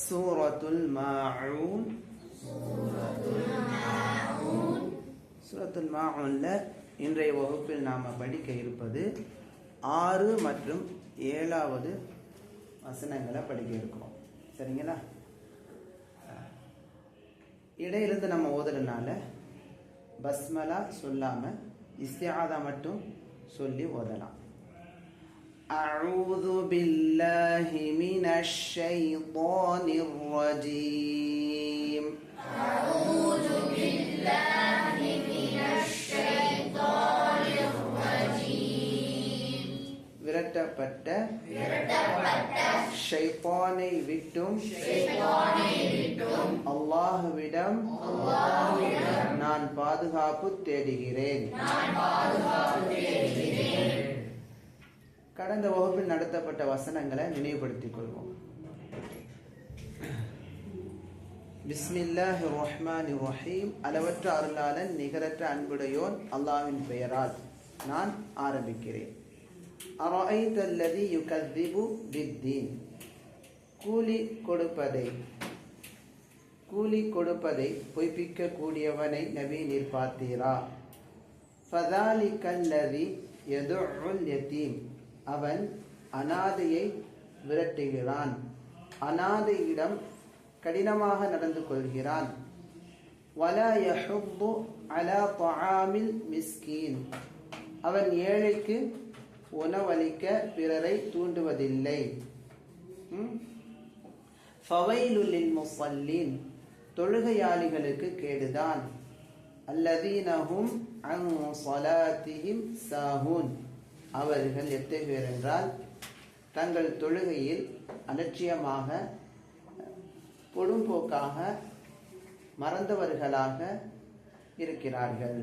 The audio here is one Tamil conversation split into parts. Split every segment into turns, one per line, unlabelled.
சூரத்துல் மாஊன். சூரத்துல் மாஊன்ல இன்றைய வகுப்பில் நாம் படிக்க இருப்பது ஆறு மற்றும் ஏழாவது வசனங்களை படிக்க இருக்கிறோம். சரிங்களா? இடையிலிருந்து நம்ம ஓதுறதுனால பஸ்மலா சொல்லாமல் இஸ்தியாதா மட்டும் சொல்லி ஓதலாம். أعوذ بالله من الشيطان الرجيم விரட்டப்பட்ட ஷைத்தானை விட்டும் அல்லாஹுவிடம் நான் பாதுகாப்பு தேடுகிறேன் கடந்த வகுப்பில் நடத்தப்பட்ட வசனங்களை நினைவுபடுத்திக் கொள்வோம். பிஸ்மில்லாஹி ரஹ்மான் ரஹீம் அளவற்ற அருளாளன் நிகரற்ற அன்புடையோன் அல்லாவின் பெயரால் நான் ஆரம்பிக்கிறேன். அரைத் யுகதிபு பித்தீன். கூலி கொடுப்பதை கூலி கொடுப்பதை பொய்ப்பிக்க கூடியவனை நபி நீர் பார்த்தீரா? ஃபதாலிகல்லதி யதுஉல் யதீம். அவன் அனாதையை விரட்டுகிறான். அனாதையிடம் கடினமாக நடந்து கொள்கிறான். வலா யஹுப்பு அலா தஆமில் மிஸ்கீன். அவன் ஏழைக்கு உணவளிக்க பிறரை தூண்டுவதில்லை. ஃபவைலுலில் முஸல்லீன். தொழுகையாளிகளுக்கு கேடுதான். அல்லதீனஹும் அன் ஸலாத்திஹிம் சாஹூன். அவர்கள் எத்தகையவர் என்றால் தங்கள் தொழுகையில் அலட்சியமாக பொடும்போக்காக மறந்தவர்களாக இருக்கிறார்கள்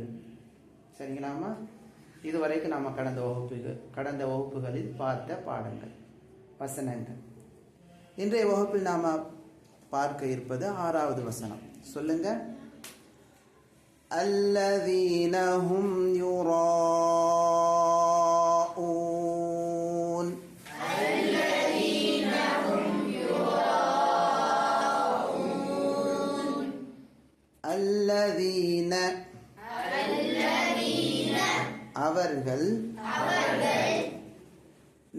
சரிங்களாமா இதுவரைக்கும் நாம் கடந்த வகுப்புகள் கடந்த வகுப்புகளில் பார்த்த பாடங்கள் வசனங்கள் இன்றைய வகுப்பில் நாம் பார்க்க இருப்பது ஆறாவது வசனம் சொல்லுங்க الذين هم يراءون அவர்கள்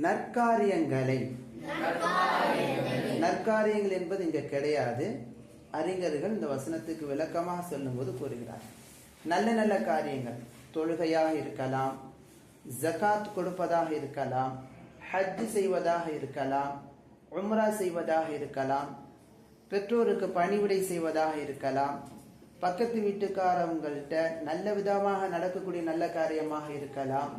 நற்காரியங்களை. நற்காரியங்கள் என்பது இங்க கிடையாது. அறிஞர்கள் இந்த வசனத்துக்கு விளக்கமாக சொல்லும்போது கூறுகிறார். நல்ல நல்ல காரியங்கள். தொழுகையாக இருக்கலாம். ஜகாத் கொடுப்பதாக இருக்கலாம். ஹஜ் செய்வதாக இருக்கலாம். உம்ரா செய்வதாக இருக்கலாம். பெற்றோருக்கு பணிவிடை செய்வதாக இருக்கலாம். பக்கத்து வீட்டுக்காரவங்கள்ட்ட நல்ல விதமாக நடக்கக்கூடிய நல்ல காரியமாக இருக்கலாம்.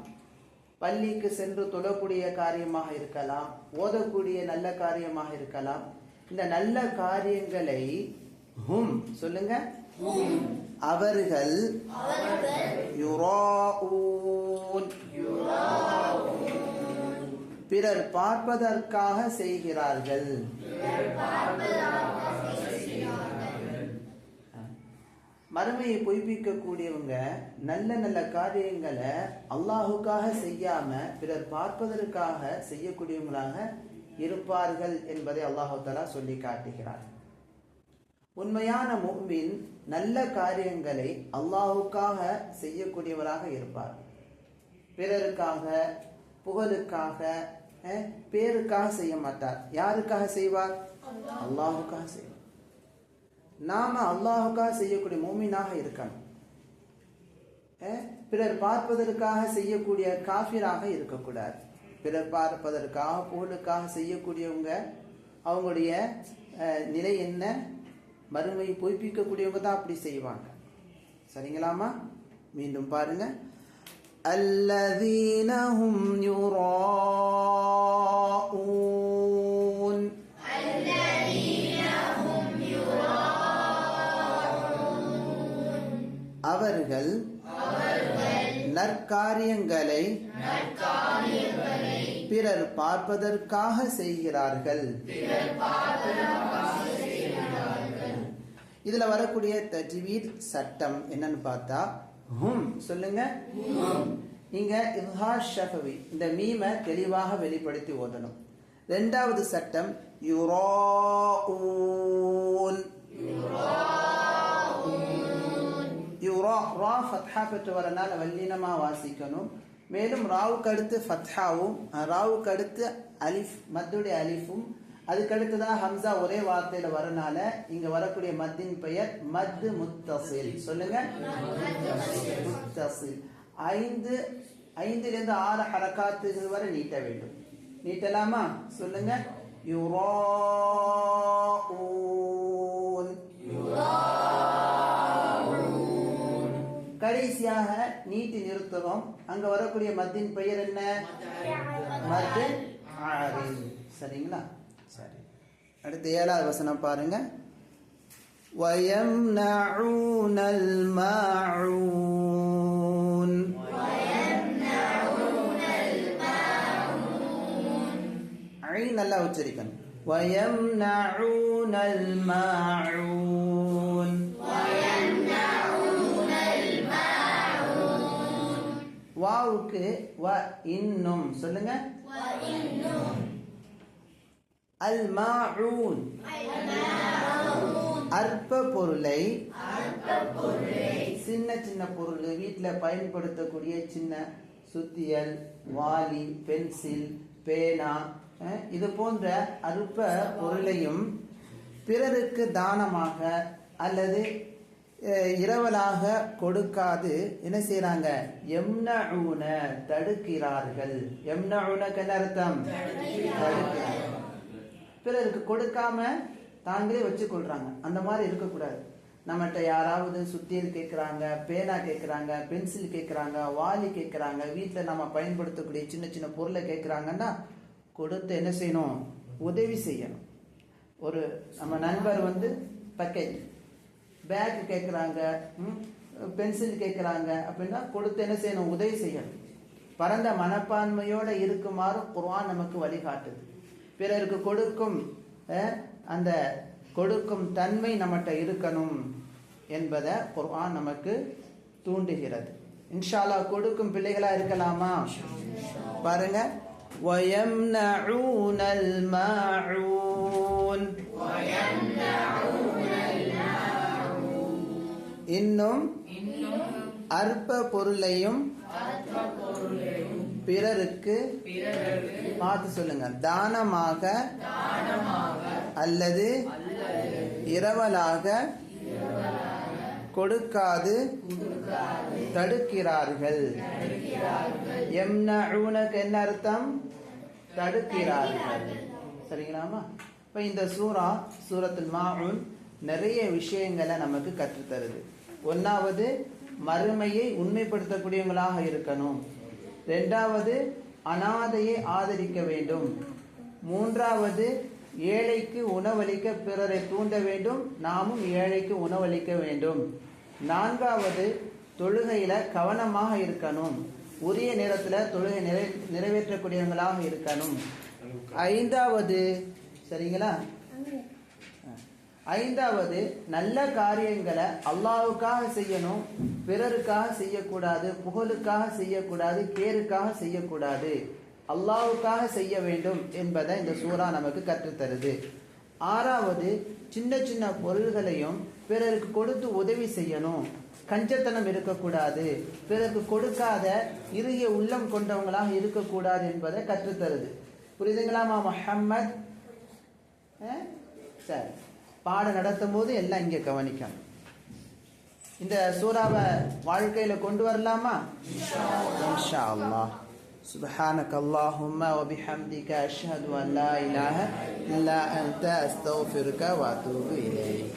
பள்ளிக்கு சென்று தொழக்கூடிய காரியமாக இருக்கலாம். ஓதக்கூடிய நல்ல காரியமாக இருக்கலாம். இந்த நல்ல காரியங்களை ஹும் சொல்லுங்க. அவர்கள் யுராஊன். பிறர் பார்ப்பதற்காக செய்கிறார்கள். மறுமையை பொய்ப்பிக்கக்கூடியவங்க நல்ல நல்ல காரியங்களை அல்லாஹுக்காக செய்யாம பிறர் பார்ப்பதற்காக செய்யக்கூடியவங்களாக இருப்பார்கள் என்பதை அல்லாஹு தலா சொல்லி காட்டுகிறார். உண்மையான முஹ்மின் நல்ல காரியங்களை அல்லாஹுக்காக செய்யக்கூடியவராக இருப்பார். பிறருக்காக புகழுக்காக பேருக்காக செய்ய மாட்டார். யாருக்காக செய்வார்? அல்லாஹுக்காக செய்வார். நாம அல்லாஹுக்காக செய்யக்கூடிய மோமினாக இருக்கணும். பிறர் பார்ப்பதற்காக செய்யக்கூடிய காஃபிராக இருக்கக்கூடாது. பிறர் பார்ப்பதற்காக புகழுக்காக செய்யக்கூடியவங்க அவங்களுடைய நிலை என்ன? மறுமையை பொய்ப்பிக்கக்கூடியவங்க தான் அப்படி செய்வாங்க. சரிங்களாமா மீண்டும் பாருங்க. அல்லதீனஹும் யுராஊ நற்காரியங்களை பிறர் பார்ப்பதற்காக செய்கிறார்கள். இதுல வரக்கூடிய தஜ்வீத் சட்டம் என்னன்னு பார்த்தா ஹும் சொல்லுங்க. இங்க இல்ஹா ஷஃபவி இந்த மீமை தெளிவாக வெளிப்படுத்தி ஓதணும். ரெண்டாவது சட்டம் யுராஊன். யுரா ரா ஃபத்ஹா பெற்று வரனால் வல்லினமாக வாசிக்கணும். மேலும் ராவுக்கு அடுத்து ஃபத்ஹாவும் ராவுக்கு அடுத்து அலிஃப் மத்துடைய அலிஃபும் அதுக்கடுத்து தான் ஹம்சா ஒரே வார்த்தையில வரனால இங்க வரக்கூடிய மத்தின் பெயர் மத்து முத்தசில். சொல்லுங்க. முத்தசில். ஐந்து ஐந்திலிருந்து ஆறு ஹரக்காத்துகள் வரை நீட்ட வேண்டும். நீட்டலாமா? சொல்லுங்க. யுராஊன் கடைசியாக நீட்டி நிறுத்துறோம் அங்க வரக்கூடிய மத்தின் பெயர் என்ன மத்து ஆரின் சரிங்களா சரி அடுத்து ஏழாவது வசனம் பாருங்க ويمنعون الماعون ஐ நல்லா உச்சரிக்கணும் ويمنعون الماعون வாவுக்கு வ இன்னும். சொல்லுங்க. அல் மாஊன் அற்ப பொருளை சின்ன சின்ன பொருள் வீட்டில் பயன்படுத்தக்கூடிய சின்ன சுத்தியல் வாலி பென்சில் பேனா இது போன்ற அற்ப பொருளையும் பிறருக்கு தானமாக அல்லது இரவலாக கொடுக்காது. என்ன செய்யறாங்க எம்னஊன தடுக்கிறார்கள். எம்னஊனக்கு என்ன அர்த்தம்? தடுக்கிறார்கள். பிறருக்கு கொடுக்காம தாங்களே வச்சு கொள்றாங்க அந்த மாதிரி இருக்கக்கூடாது. நம்மகிட்ட யாராவது சுத்தியல் கேட்குறாங்க பேனா கேட்குறாங்க பென்சில் கேட்குறாங்க வாலி கேட்குறாங்க வீட்டில் நம்ம பயன்படுத்தக்கூடிய சின்ன சின்ன பொருளை கேட்குறாங்கன்னா கொடுத்து என்ன செய்யணும்? உதவி செய்யணும். ஒரு நம்ம நண்பர் வந்து பக்கெட். பேக் கேட்குறாங்க பென்சில் கேட்குறாங்க அப்படின்னா கொடுத்து என்ன செய்யணும் உதவி செய்யணும் பரந்த மனப்பான்மையோட இருக்குமாறு குர்ஆன் நமக்கு வழிகாட்டுது பிறருக்கு கொடுக்கும் அஹ், அந்த கொடுக்கும் தன்மை நம்மகிட்ட இருக்கணும் என்பதை குர்ஆன் நமக்கு தூண்டுகிறது இன்ஷால்லா கொடுக்கும் பிள்ளைகளா இருக்கலாமா பாருங்க وَيَمْنَعُونَ الْمَاعُونَ இன்னும் அற்ப பொருளையும் பிறருக்கு பார்த்து சொல்லுங்க. தானமாக அல்லது இரவலாக கொடுக்காது தடுக்கிறார்கள். எம்னஊனக்கு என்ன அர்த்தம் தடுக்கிறார்கள். சரிங்களாமா இப்ப இந்த சூரா சூரத்தில் மாவுன் நிறைய விஷயங்களை நமக்கு கற்றுத்தருது. ஒன்னாவது மறுமையை உண்மைப்படுத்தக்கூடியவங்களாக இருக்கணும். ரெண்டாவது அனாதையை ஆதரிக்க வேண்டும். மூன்றாவது ஏழைக்கு உணவளிக்க பிறரை தூண்ட வேண்டும். நாமும் ஏழைக்கு உணவளிக்க வேண்டும். நான்காவது தொழுகையில கவனமாக இருக்கணும். உரிய நேரத்தில் தொழுகை நிறை நிறைவேற்றக்கூடியவங்களாக இருக்கணும். ஐந்தாவது சரிங்களா? ஐந்தாவது நல்ல காரியங்களை அல்லாவுக்காக செய்யணும் பிறருக்காக செய்யக்கூடாது புகழுக்காக செய்யக்கூடாது கேருக்காக செய்யக்கூடாது. அல்லாவுக்காக செய்ய வேண்டும் என்பதை இந்த சூறா நமக்கு கற்றுத்தருது. ஆறாவது சின்ன சின்ன பொருள்களையும் பிறருக்கு கொடுத்து உதவி செய்யணும். கஞ்சத்தனம் இருக்கக்கூடாது. பிறருக்கு கொடுக்காத இறுகிய உள்ளம் கொண்டவங்களாக இருக்கக்கூடாது என்பதை கற்றுத்தருது. புரியுதுங்களாமா மஹம்மத்? சரி. பாடம் நடத்தும் போது எல்லாம் இங்கே கவனிக்கணும் இந்த சூறாவை வாழ்க்கையில கொண்டு வரலாமா இன்ஷா அல்லாஹ் سبحانك اللهم وبحمدك أشهد أن لا إله إلا أنت أستغفرك وأتوب إليك